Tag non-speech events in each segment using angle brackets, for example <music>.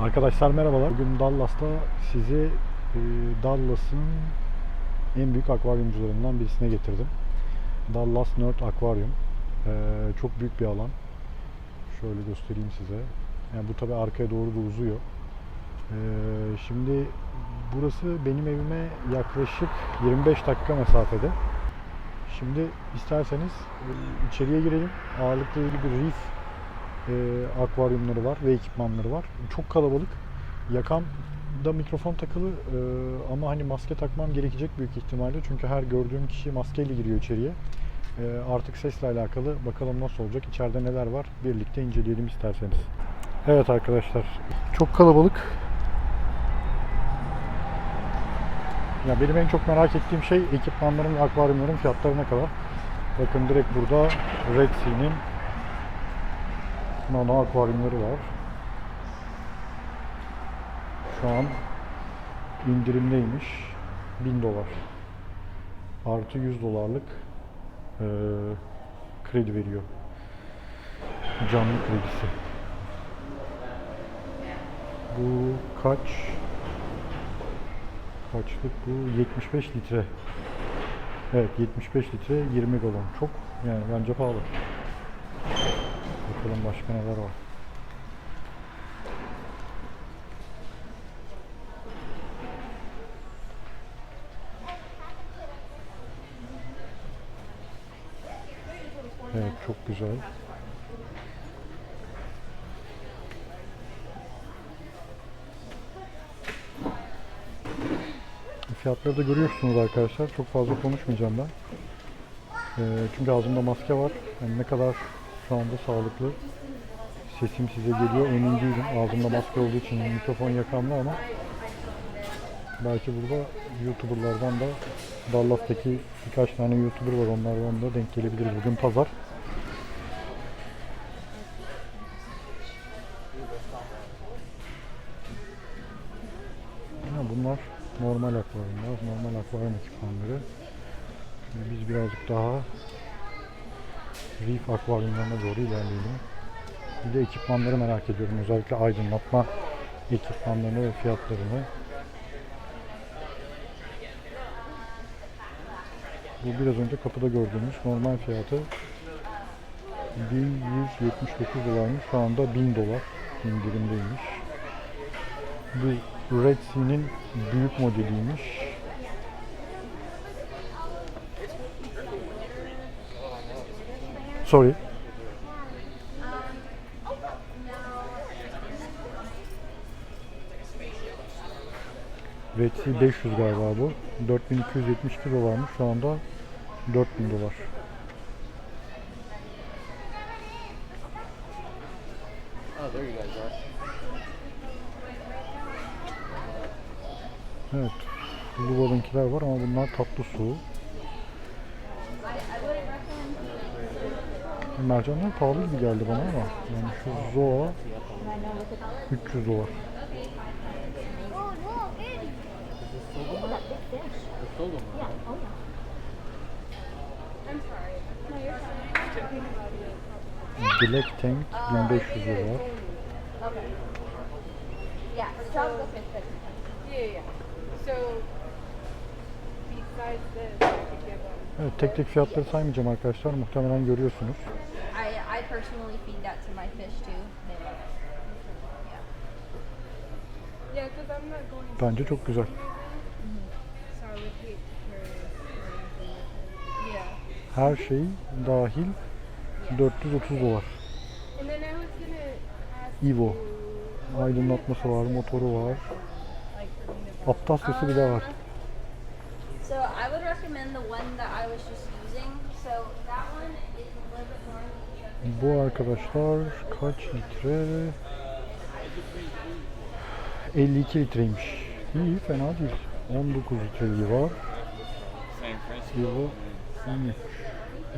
Arkadaşlar merhabalar. Bugün Dallas'ta sizi e, Dallas'ın en büyük akvaryumcularından birisine getirdim. Dallas Nerd Aquarium. E, çok büyük bir alan. Şöyle göstereyim size. Yani bu tabi arkaya doğru da uzuyor. E, şimdi burası benim evime yaklaşık 25 dakika mesafede. Şimdi isterseniz içeriye girelim. Ağırlıklı bir reef e, akvaryumları var ve ekipmanları var. Çok kalabalık. Yakamda mikrofon takılı e, ama hani maske takmam gerekecek büyük ihtimalle. Çünkü her gördüğüm kişi maskeyle giriyor içeriye. E, artık sesle alakalı bakalım nasıl olacak, içeride neler var birlikte inceleyelim isterseniz. Evet arkadaşlar, çok kalabalık. Ya benim en çok merak ettiğim şey ekipmanların ve akvaryumların fiyatlarına kadar. Bakın direkt burada Red Sea'nin nano akvaryumları var. Şu an indirimdeymiş. 1000 dolar. Artı 100 dolarlık eee, kredi veriyor. Canlı kredisi. Bu kaç? Kaçlık bu? 75 litre. Evet 75 litre 20 galon. Çok yani bence pahalı. Bakalım başka neler var. Evet çok güzel. Fiyatları da görüyorsunuz arkadaşlar. Çok fazla konuşmayacağım ben. Ee, çünkü ağzımda maske var. Yani ne kadar şu anda sağlıklı sesim size geliyor emin değilim. Ağzımda maske olduğu için mikrofon yakamlı ama belki burada YouTuber'lardan da Dallas'taki birkaç tane YouTuber var. Onlardan da denk gelebiliriz. Bugün pazar. Ha, bunlar normal akvaryumlar, normal akvaryum ekipmanları. Biz birazcık daha reef akvaryumlarına doğru ilerleyelim. Bir de ekipmanları merak ediyorum. Özellikle aydınlatma ekipmanlarını ve fiyatlarını. Bu biraz önce kapıda gördüğümüz normal fiyatı 1179 dolarmış. Şu anda 1000 dolar indirimdeymiş. Bu Red Sea'nin büyük modeliymiş. Sorry. Sea 500 galiba bu. 4272 dolarmış. Şu anda 4000 dolar. Evet. Luva'nınkiler var ama bunlar tatlı su. Mercanlar pahalı gibi geldi bana ama yani şu Zoa 300 dolar. Black Tank 1500 dolar. So, besides this, I could give them. Evet tek tek fiyatları saymayacağım arkadaşlar. Muhtemelen görüyorsunuz. I I personally feed that to my fish too. Bence çok güzel. Her şey dahil 430 dolar. Evo. Aydınlatması var, motoru var. Aptal sesi bile var. Bu arkadaşlar kaç litre? 52 litreymiş. İyi fena değil. 19 litreliği var. Evo 13.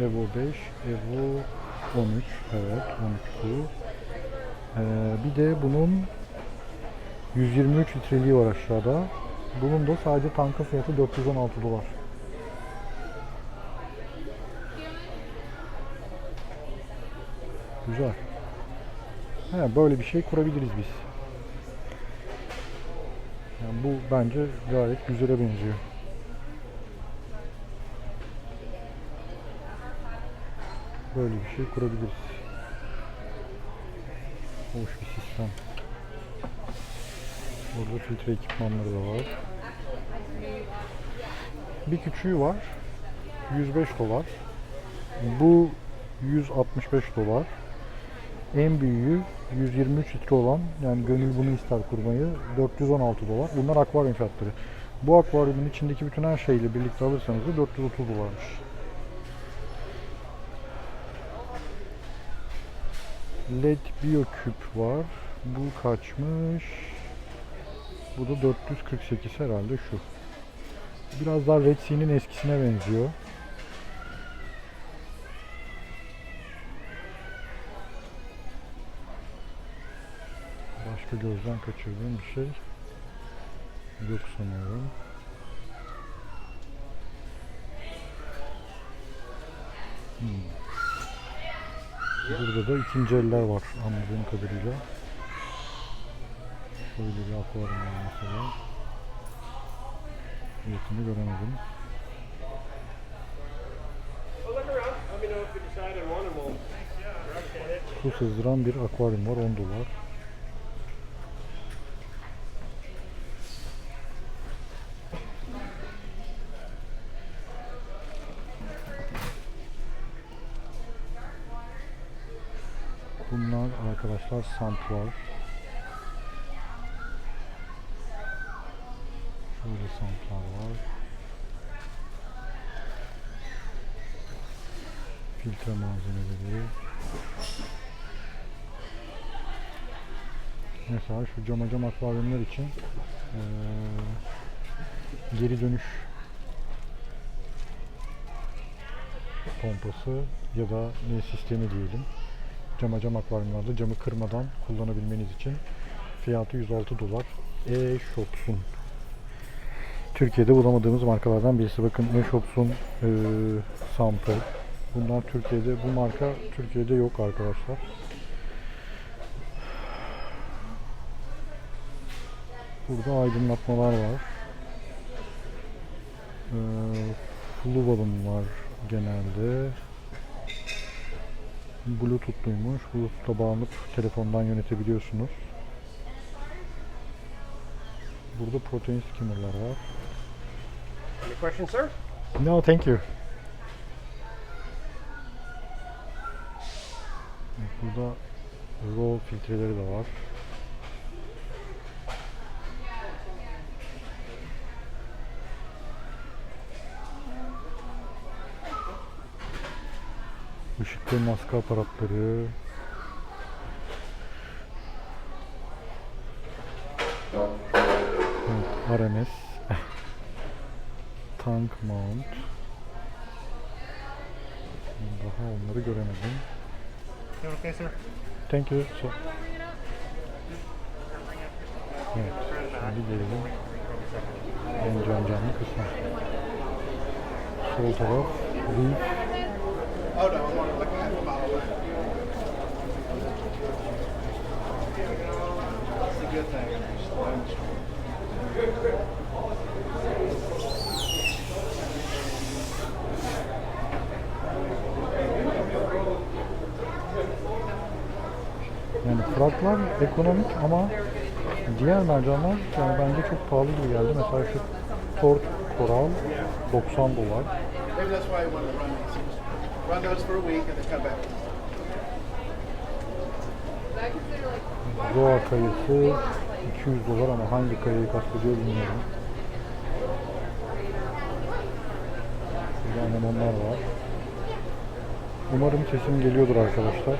Evo 5. Evo 13. Evet 13 bu. Ee, bir de bunun 123 litreliği var aşağıda. Bunun da sadece tankın fiyatı 416 dolar. Güzel. He, böyle bir şey kurabiliriz biz. Yani bu bence gayet güzele benziyor. Böyle bir şey kurabiliriz. Hoş bir sistem. Burada filtre ekipmanları da var. Bir küçüğü var. 105 dolar. Bu 165 dolar. En büyüğü 123 litre olan yani gönül bunu ister kurmayı 416 dolar. Bunlar akvaryum fiyatları. Bu akvaryumun içindeki bütün her şeyle birlikte alırsanız da 430 dolarmış. LED BioCube var. Bu kaçmış? Bu da 448 herhalde şu. Biraz daha Red Sea'nin eskisine benziyor. Başka gözden kaçırdığım bir şey yok sanıyorum. Hmm. Burada da ikinci eller var anladığım kadarıyla. Böyle bir akvaryum var mesela. Fiyatını göremedim. Su sızdıran bir akvaryum var 10 dolar. Bunlar arkadaşlar samplar. Şöyle samplar var. Filtre malzemeleri. Mesela şu cama cam akvaryumlar için eee, geri dönüş pompası ya da ne sistemi diyelim. Cama cam akvaryumlarda camı kırmadan kullanabilmeniz için fiyatı 106 dolar. E-Shops'un Türkiye'de bulamadığımız markalardan birisi. Bakın E-Shops'un eee sample. Bunlar Türkiye'de, bu marka Türkiye'de yok arkadaşlar. Burada aydınlatmalar var. Ee, flu balon var genelde. Bluetooth'luymuş. Bluetooth'la bağlanıp telefondan yönetebiliyorsunuz. Burada protein skimmer'lar var. Any questions, sir? No, thank you. Burada RAW filtreleri de var. Işıklı maske aparatları. Evet, RMS. <laughs> Tank mount. Daha onları göremedim. Okay, sir? Thank you. So, evet, şimdi gelelim en can canlı kısmı. Sol taraf reef. Yani fiyatlar ekonomik ama diğer mercanlar yani bence çok pahalı gibi geldi. Mesela şu tort koral 90 dolar. Run those for a week and then come back. Doğa kayısı 200 dolar ama hangi kayayı kastediyor bilmiyorum. Burada anemonlar var. Umarım sesim geliyordur arkadaşlar.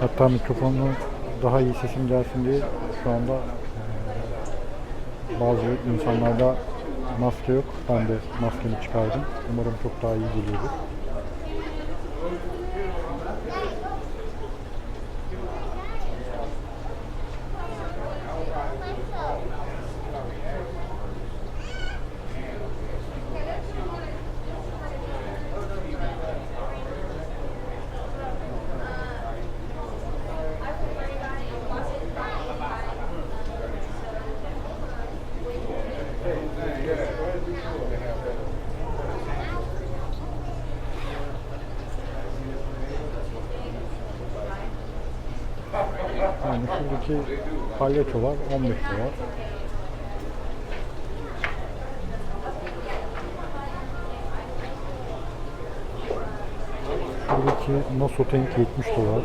Hatta mikrofonla daha iyi sesim gelsin diye şu anda bazı insanlarda maske yok. Ben de maskemi çıkardım. Umarım çok daha iyi geliyordur. Yani şuradaki palyaçolar 15 dolar. Şuradaki Naso Tank 70 dolar.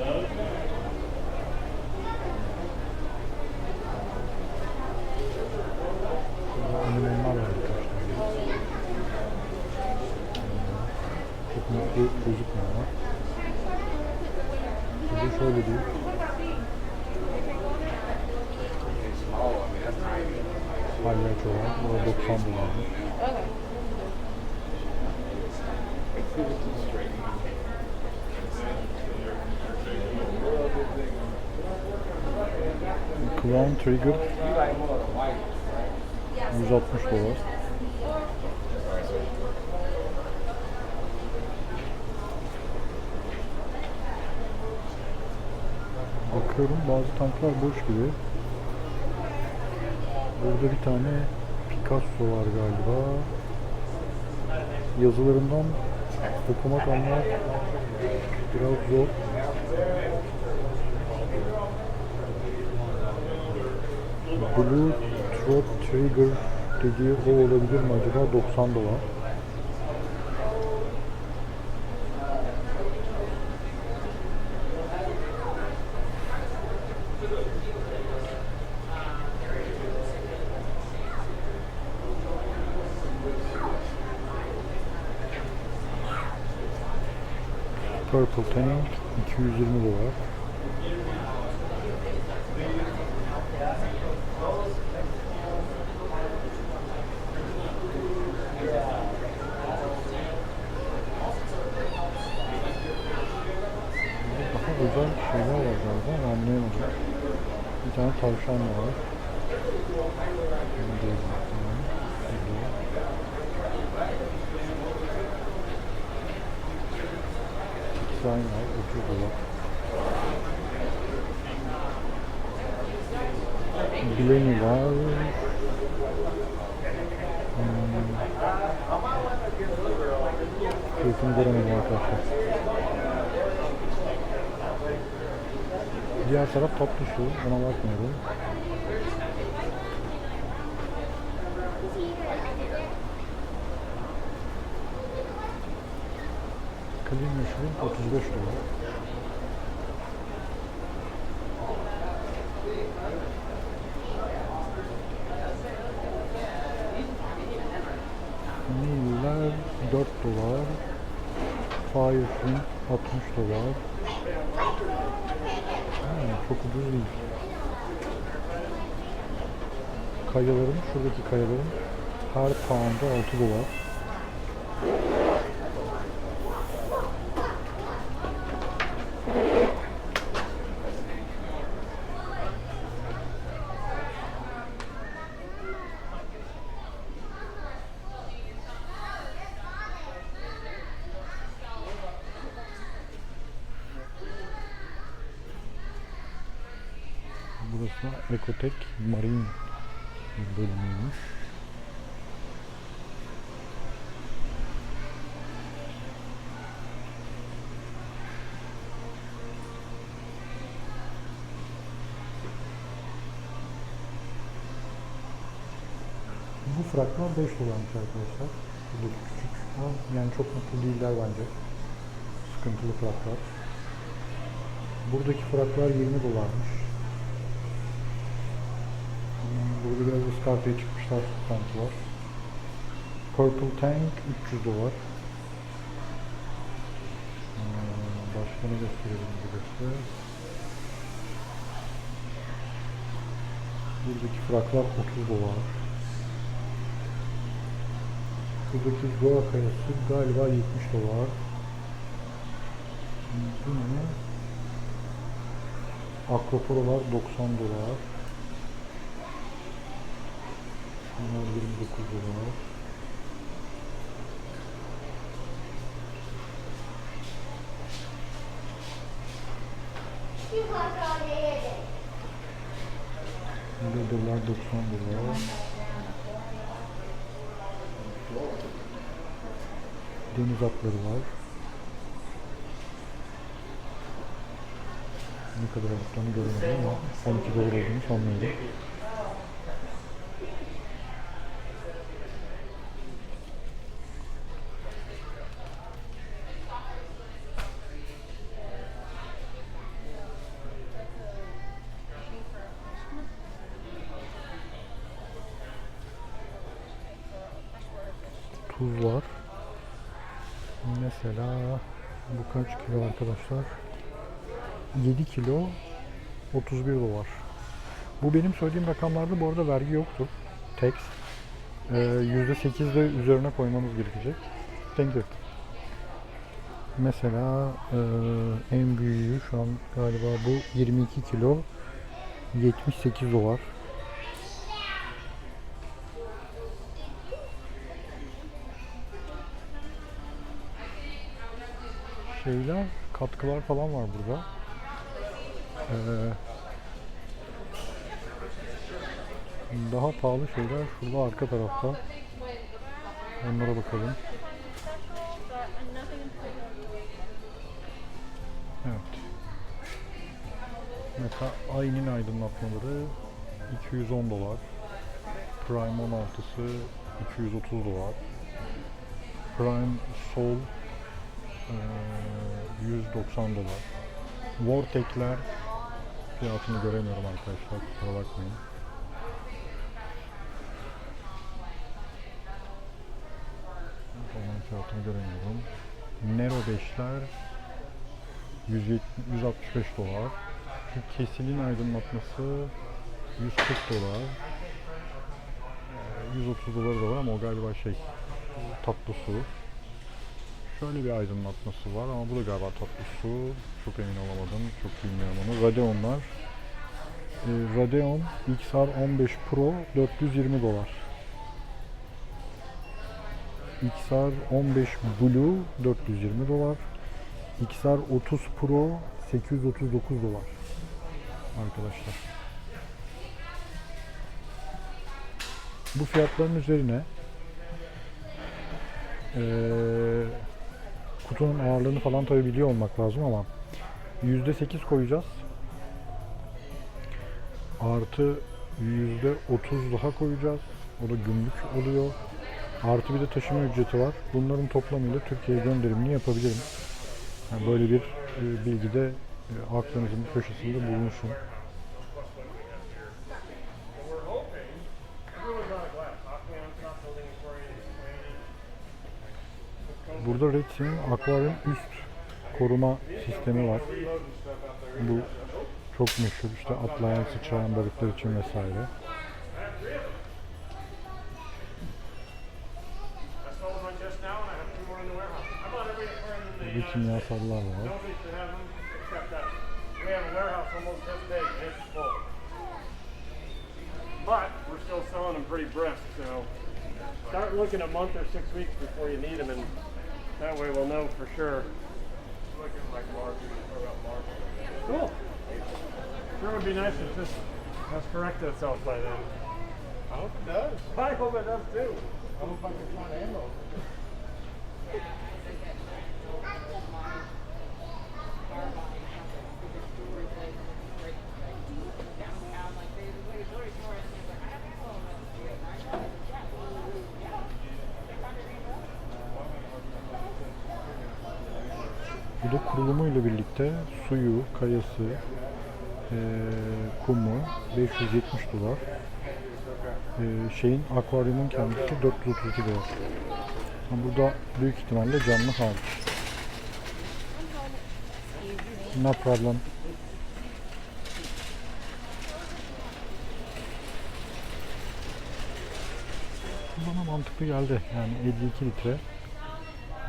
Çok mutlu gözükmüyorlar. Burada şöyle değil. Oh, I mean, that's tiny. Palyaço var. Bu da 90 dolar. Crown Trigger 160 dolar. Bakıyorum bazı tanklar boş gibi. Burada bir tane Picasso var galiba. Yazılarından okumak anlamak biraz zor. Blue Throat Trigger dediği o olabilir mi acaba? 90 dolar. Purple Tank 220 dolar. Daha özel şeyler var galiba ama anlayamadım. Bir tane tavşan var. Burada. Design var, 30 dolar. Bileni var. Hmm. Fiyatını göremedim arkadaşlar. Diğer taraf tatlı su, ona bakmıyorum. Clean Mushroom 35 dolar. Niller 4 dolar. Fire Flint 60 dolar. Çok ucuz değil. Kayaların, şuradaki kayaların her pound'a 6 dolar. Ecotech Marine bölümüymüş. Bu fraklar 5 dolarmış arkadaşlar. Buradaki küçük ama yani çok mutlu değiller bence. Sıkıntılı fraklar. Buradaki fraklar 20 dolarmış. Biraz ıskartaya çıkmışlar santılar. Purple Tank 300 dolar. Hmm, Başka ne gösterelim burası? Buradaki fraklar 30 dolar. Buradaki Goa kayası galiba 70 dolar. Hmm, Bu ne? Akropolalar 90 dolar. Bunlar 29 lira. Burada dolar 90 lira. Deniz atları var. Ne kadar atlarını göremiyorum ama 12 dolar olduğunu sanmıyorum. Tuz var. Mesela bu kaç kilo arkadaşlar? 7 kilo 31 dolar. Bu benim söylediğim rakamlarda bu arada vergi yoktur. Tax. Ee, %8 de üzerine koymamız gerekecek. Thank you. Mesela e, en büyüğü şu an galiba bu 22 kilo 78 dolar. Şeyler, katkılar falan var burada. Ee, daha pahalı şeyler şurada arka tarafta. Onlara bakalım. Evet. Mesela ayının aydınlatmaları 210 dolar. Prime 16'sı 230 dolar. Prime Sol ee, 190 dolar. Vortex'ler fiyatını göremiyorum arkadaşlar. Kusura bakmayın. Onun fiyatını göremiyorum. Nero 5'ler 170 165 dolar. Şu kesilin aydınlatması 140 dolar. Ee, 130 doları da var ama o galiba şey tatlı su. Şöyle bir aydınlatması var ama bu da galiba tatlı su. Çok emin olamadım. Çok bilmiyorum onu. Radeonlar. Ee, Radeon XR 15 Pro 420 dolar. XR 15 Blue 420 dolar. XR 30 Pro 839 dolar. Arkadaşlar. Bu fiyatların üzerine eee kutunun ağırlığını falan tabi biliyor olmak lazım ama %8 koyacağız. Artı %30 daha koyacağız. O da gümrük oluyor. Artı bir de taşıma ücreti var. Bunların toplamıyla Türkiye'ye gönderimini yapabilirim. Yani böyle bir e, bilgi de e, aklınızın köşesinde bulunsun. Burada Redsi'nin akvaryum üst koruma sistemi var. Bu çok meşhur işte atlayan sıçrayan balıklar için vesaire. Burada kimyasallar var. Start looking a month or six weeks before you need them, and that way we'll know for sure. Looking like March. Cool. Sure would be nice if this has corrected itself by then. I hope it does. I hope it does too. I hope I can find ammo. <laughs> Bu da kurulumuyla birlikte suyu, kayası, eee, kumu 570 dolar. Eee, şeyin akvaryumun kendisi 432 dolar. Burada büyük ihtimalle canlı hariç. No problem. Bana mantıklı geldi. Yani 52 litre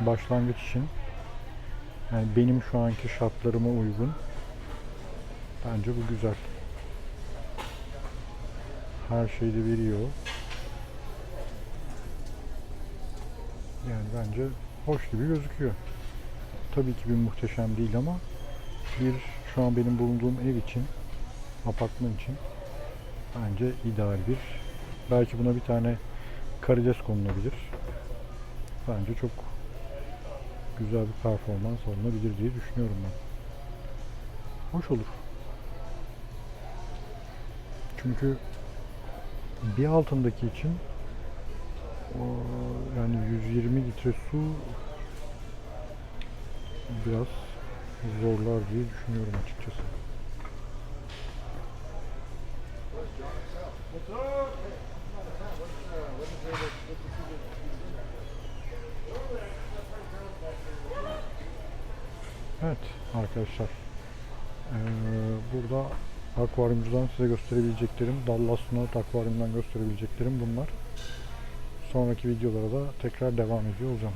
başlangıç için yani benim şu anki şartlarıma uygun. Bence bu güzel. Her şeyi de veriyor. Yani bence hoş gibi gözüküyor. Tabii ki bir muhteşem değil ama bir şu an benim bulunduğum ev için, apartman için bence ideal bir. Belki buna bir tane karides konulabilir. Bence çok güzel bir performans alınabilir diye düşünüyorum ben. Hoş olur. Çünkü bir altındaki için yani 120 litre su biraz zorlar diye düşünüyorum açıkçası. Evet arkadaşlar. Ee, burada akvaryumcudan size gösterebileceklerim, Dallas North akvaryumdan gösterebileceklerim bunlar. Sonraki videolara da tekrar devam ediyor olacağım.